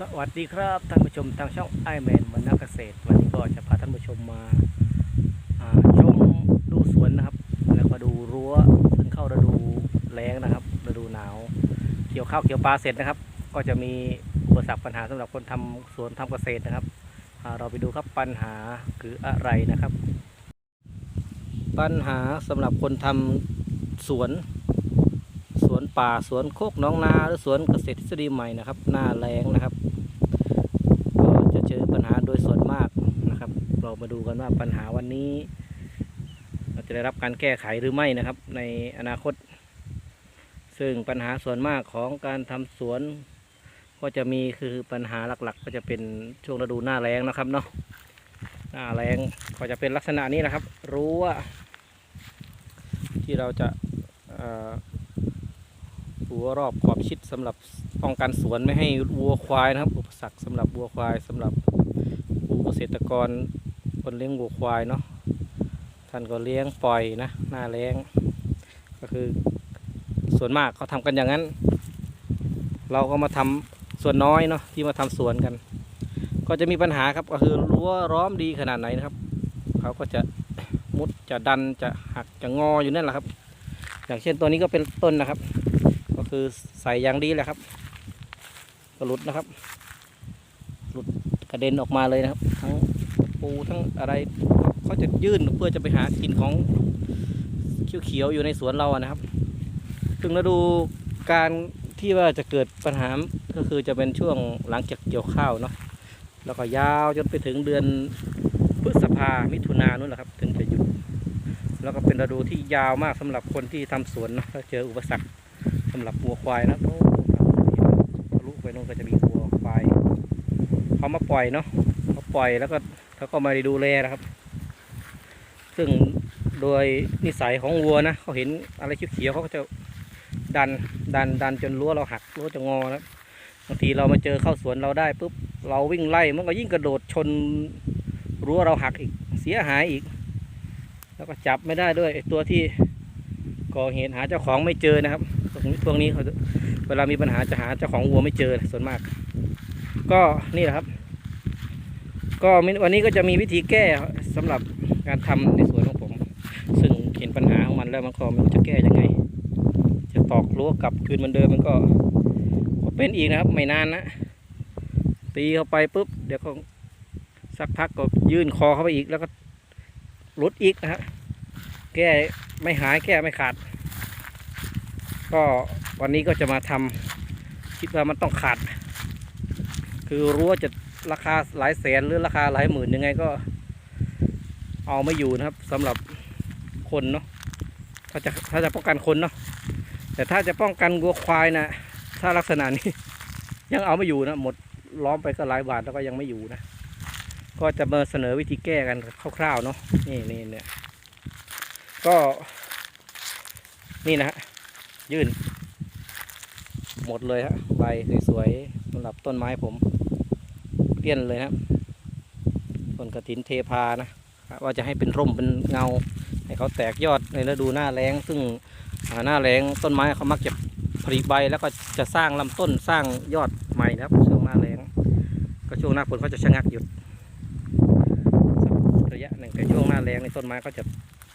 สวัสดีครับท่านผู้ชมทางช่องไอแมนวันนักเกษตร วันนี้ก็จะพาท่านผู้ชมมาาชมดูสวนนะครับ แล้วก็ดูรั้วซึ่งเข้าฤดูแล้งนะครับฤดูหนาว เกี่ยวข้าวเกี่ยวปลาเสร็จนะครับ ก็จะมีอุปสรรคปัญหาสำหรับคนทำสวนทำเกษตรนะครับเราไปดูครับปัญหาคืออะไรนะครับ ปัญหาสำหรับคนทำสวน วนป่าสวนโคกน้องนาหรือสวนเกษตรทฤษฎีใหม่นะครับ หน้าแรงนะครับ ก็จะเจอปัญหาโดยส่วนมากนะครับ เรามาดูกันว่าปัญหาวันนี้ เราจะได้รับการแก้ไขหรือไม่นะครับ ในอนาคต ซึ่งปัญหาส่วนมากของการทำสวน ก็จะมีคือปัญหาหลักๆ ก็จะเป็นช่วงฤดูหน้าแรงนะครับเนาะหน้าแรงก็จะเป็นลักษณะนี้นะครับรู้ว่าที่เราจะเอ่อ รั้วรอบขอบชิดสำหรับป้องกันสวนไม่ให้วัวควายนะครับ อุปสรรคสำหรับวัวควายสำหรับผู้เกษตรกรคนเลี้ยงวัวควายเนาะท่านก็เลี้ยงปล่อยนะหน้าแรงก็คือส่วนมากเขาทำกันอย่างนั้น เราก็มาทำส่วนน้อยเนาะที่มาทำสวนกัน ก็จะมีปัญหาครับก็คือรั้วร้อมดีขนาดไหนนะครับเขาก็จะมุดจะดันจะหักจะงออยู่นั่นแหละครับ อย่างเช่นตัวนี้ก็เป็นต้นนะครับ คือใส่อย่างดีแหละครับก็หลุดนะครับ หลุดกระเด็นออกมาเลยนะครับ ทั้งปูทั้งอะไรเขาจะยื่นเพื่อจะไปหากินของเขียวๆอยู่ในสวนเราอะนะครับ ถึงฤดูการที่ว่าจะเกิดปัญหาก็คือจะเป็นช่วงหลังจากเกี่ยวข้าวเนาะแล้วก็ยาวจนไปถึงเดือนพฤษภามิถุนานู่นแหละครับ ถึงจะหยุดแล้วก็เป็นฤดูที่ยาวมากสำหรับคนที่ทำสวนเนาะถ้าเจออุปสรรค สำหรับวัวควายนะโอ้ทะลุไปโน่นก็จะมีวัวควายเขามาปล่อยเนาะเขาปล่อยแล้วก็เขาก็มาดูแลนะครับ ซึ่งโดยนิสัยของวัวนะเขาเห็นอะไรเขียวเขาก็จะดันดันดันจนรั้วเราหักรั้วจะงอนะบางทีเรามาเจอเข้าสวนเราได้ปุ๊บเราวิ่งไล่มันก็ยิ่งกระโดดชนรั้วเราหักอีกเสียหายอีก แล้วก็จับไม่ได้ด้วยไอ้ตัวที่ก่อเหตุหาเจ้าของไม่เจอนะครับ พวกนี้พวกนี้เขาเวลามีปัญหาจะหาเจ้าของวัวไม่เจอส่วนมาก ก็นี่แหละครับ ก็วันนี้ก็จะมีวิธีแก้สำหรับการทำในสวนของผม ซึ่งเห็นปัญหาของมันแล้วมันก็ไม่รู้จะแก้ยังไง จะตอกรั้วกลับคืนเหมันเดิมมันก็ก็เป็นอีกนะครับ ไม่นานนะตีเข้าไปปุ๊บเดี๋ยวก็สักพักก็ยื่นคอเข้าไปอีกแล้วก็หลุดอีกนะฮะแก้ไม่หายแก้ไม่ขาด ก็วันนี้ก็จะมาทำคิดว่ามันต้องขาด คือรู้ว่าจะราคาหลายแสนหรือราคาหลายหมื่นยังไงก็ เอาไม่อยู่นะครับสำหรับคนเนาะถ้าจะถ้าจะป้องกันคนเนาะแต่ถ้าจะป้องกันวัวควายนะถ้าลักษณะนี้ ยังเอาไม่อยู่นะหมดล้อมไปก็หลายบาทแล้วก็ยังไม่อยู่นะก็จะมาเสนอวิธีแก้กันคร่าวๆเนาะนี่นี่เนี่ยก็นี่นะฮะ ยื่น หมดเลยฮะใบสวยๆสำหรับต้นไม้ผมเปลี่ยนเลยครับต้นกระถินเทพานะว่าจะให้เป็นร่มเป็นเงา ให้เขาแตกยอดในฤดูหน้าแล้ง ซึ่งหน้าแล้งต้นไม้เขามักจะผลิใบแล้วก็จะสร้างลำต้นสร้างยอดใหม่นะครับช่วงหน้าแล้ง ก็ช่วงหน้าฝนเขาจะชะงักหยุดระยะหนึ่งแต่ช่วงหน้าแล้งในต้นไม้ก็จะ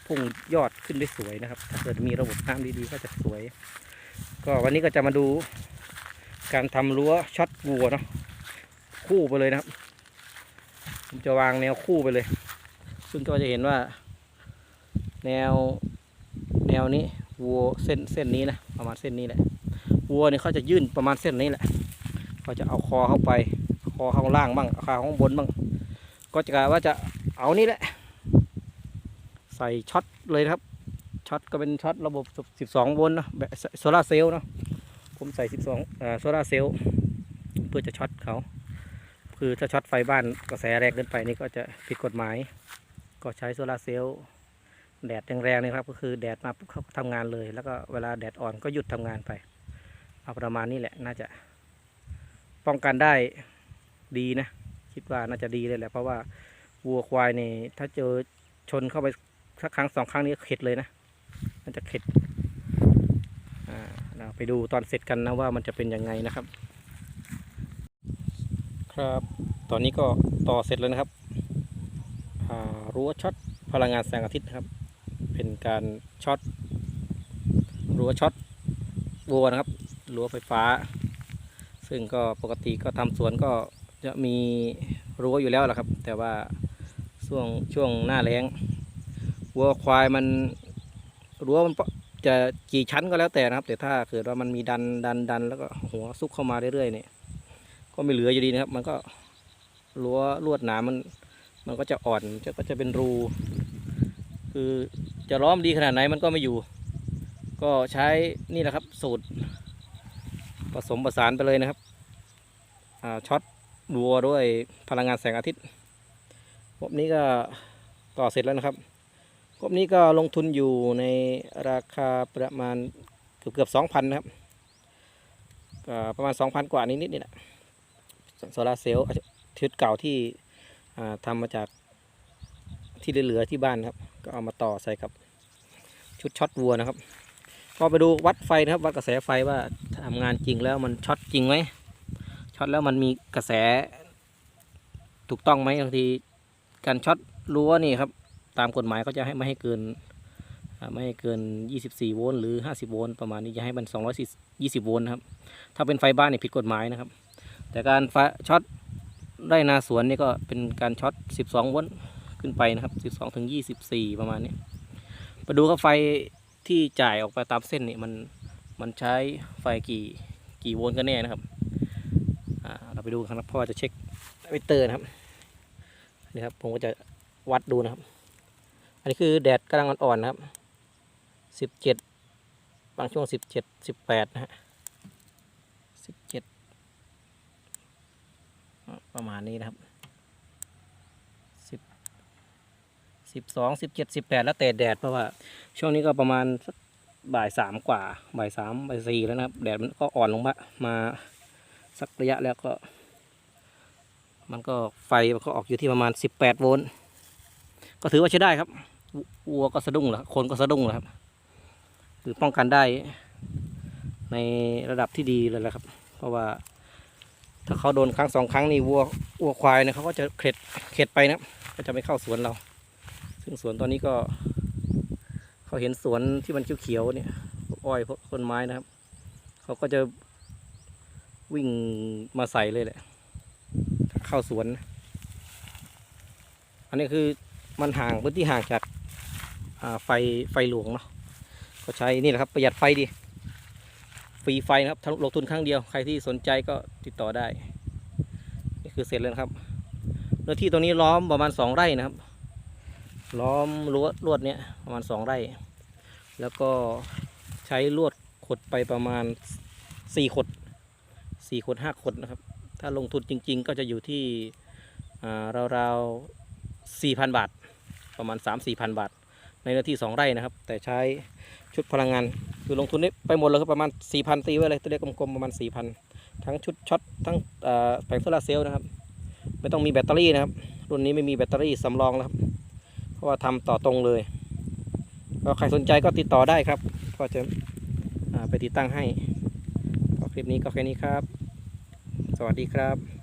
พุ่งยอดขึ้นได้สวยนะครับ ถ้าเกิดมีระบบน้ำดีๆก็จะสวย ก็วันนี้ก็จะมาดูการทำรั้วช็อตวัวเนาะคู่ไปเลยนะครับผมจะวางแนวคู่ไปเลย ซึ่งก็จะเห็นว่า แนวแนวนี้วัวเส้นเส้นนี้นะประมาณเส้นนี้แหละวัวเนี่ยเขาจะยื่นประมาณเส้นนี้แหละเขาจะเอาคอเข้าไป คอข้างล่างบ้างคอข้างบนบ้าง ก็จะกะว่าจะเอานี่แหละ ใส่ช็อตเลยนะครับช็อตก็เป็นช็อตระบบ 12 โวลต์เนะแบบโซลาเซลล์เนาะผมใส่ 12อ่าโซลาเซลล์เพื่อจะช็อตเขา คือถ้าช็อตไฟบ้านกระแสแรงเกินไปนี่ก็จะผิดกฎหมาย ก็ใช้โซลาเซลล์แดดแรงๆนี่ครับ ก็คือแดดมาปุ๊บเขาก็ทำงานเลย แล้วก็เวลาแดดอ่อนก็หยุดทำงานไป เอาประมาณนี้แหละน่าจะ ป้องกันได้ดีนะ คิดว่าน่าจะดีเลยแหละเพราะว่าวัวควายนี่ถ้าเจอชนเข้าไป สักครั้งสองครั้งนี้เข็ดเลยนะ มันจะเข็ดเราไปดูตอนเสร็จกันนะว่ามันจะเป็นยังไงนะครับ ครับ ตอนนี้ก็ต่อเสร็จแล้วนะครับรั้วช็อตพลังงานแสงอาทิตย์นะครับ เป็นการช็อตรั้วช็อตวัวนะครับรั้วไฟฟ้า ซึ่งก็ปกติก็ทำสวนก็จะมีรั้วอยู่แล้วแหละครับ แต่ว่าช่วงช่วงหน้าแล้ง วัวควายมันรั้วมันจะกี่ชั้นก็แล้วแต่นะครับ แต่ถ้าเกิดว่ามันมีดันดันดันแล้วก็หัวซุกเข้ามาเรื่อยๆเนี่ยก็ไม่เหลืออยู่ดีนะครับ มันก็รั้วลวดหนามมัน มันก็จะอ่อนจะก็จะเป็นรู คือจะล้อมดีขนาดไหนมันก็ไม่อยู่ ก็ใช้นี่แหละครับ สูตร ผสมประสานไปเลยนะครับช็อตดัวด้วยพลังงานแสงอาทิตย์พวกนี้ก็ต่อเสร็จแล้วนะครับ พวกนี้ก็ลงทุนอยู่ในราคาประมาณเกือบเกือบสองพันนะครับประมาณสองพันกว่านิดๆนี่แหละโซลาเซลล์ชุดเก่าที่ทำมาจากที่เหลือๆที่บ้านครับ ก็เอามาต่อใส่กับชุดช็อตวัวนะครับ ก็ไปดูวัดไฟนะครับ วัดกระแสไฟว่าทำงานจริงแล้วมันช็อตจริงไหมช็อตแล้วมันมีกระแสถูกต้องไหมบางทีการช็อตรั้วนี่ครับ ตามกฎหมายเขาจะให้ไม่ให้เกินไม่ให้เกิน 24 โวลต์หรือ 50 โวลต์ประมาณนี้จะให้มัน 220 โวลต์นะครับ ถ้าเป็นไฟบ้านเนี่ยผิดกฎหมายนะครับ แต่การช็อตไร่นาสวนนี่ก็เป็นการช็อต 12 โวลต์ขึ้นไปนะครับ 12 ถึง 24 ประมาณนี้มาดูครับไฟที่จ่ายออกไปตามเส้นนี่มันมันใช้ไฟกี่กี่โวลต์กันแน่นะครับเราไปดูกันครับพ่อจะเช็คมิเตอร์นะครับนี่ครับผมก็จะวัดดูนะครับ อันนี้คือแดดกำลังอ่อนๆนะครับ17บเจ็ดบางช่วง17 18นะฮะ17ประมาณนี้นะครับสิบสิบสองสิบเจ็ดสิบแปดแล้วแต่แดดเพราะว่า ช่วงนี้ก็ประมาณสักบ่ายสามกว่าบ่ายสามบ่ายสี่แล้วนะครับ แดดมันก็อ่อนลงมามาสักระยะแล้วก็ มันก็ไฟมันก็ออกอยู่ที่ประมาณสิบแปดโวลต์ ก็ถือว่าใช้ได้ครับวัวก็สะดุ้งแล้วคนก็สะดุ้งแล้วครับคือป้องกันได้ในระดับที่ดีเลยแหละครับ เพราะว่า ถ้าเขาโดนครั้งสองครั้งนี่วัววัวควายเนี่ยเขาก็จะเข็ดเข็ดไปนะก็จะไม่เข้าสวนเรา ซึ่งสวนตอนนี้ก็ เขาเห็นสวนที่มันเขียวๆเนี่ยอ้อยพวกต้นไม้นะครับ เขาก็จะวิ่งมาใส่เลยแหละ เข้าสวน อันนี้คือ มันห่างพื้นที่ห่างจากาไฟไฟหลวงเนาะก็ใช้นี่แหละครับประหยัดไฟดีฟรีไฟนะครับทั้งลงทุนครั้งเดียวใครที่สนใจก็ติดต่อได้ นี่คือเสร็จแล้วครับเนื้อที่ตรงนี้ล้อมประมาณสองไร่นะครับ ล้อมรั้วลวดเนี้ยประมาณสองไร่ แล้วก็ใช้ลวดขดไปประมาณสี่ขดสี่ขดห้าขดนะครับ ถ้าลงทุนจริง ๆ ก็จะอยู่ที่ราวๆสี่พันบาท ประมาณสามสี่พันบาท ในเนื้อที่สองไร่นะครับ แต่ใช้ชุดพลังงาน คือลงทุนนี้ไปหมดเลยครับประมาณ 4,000ตีไว้เลยตัวเลขกลมๆประมาณ 4,000ทั้งชุดช็อตทั้งแผงโซลาร์เซลล์นะครับ ไม่ต้องมีแบตเตอรี่นะครับ รุ่นนี้ไม่มีแบตเตอรี่สำรองแล้วครับ เพราะว่าทำต่อตรงเลยก็ใครสนใจก็ติดต่อได้ครับ ก็จะไปติดตั้งให้ก็คลิปนี้ก็แค่นี้ครับ สวัสดีครับ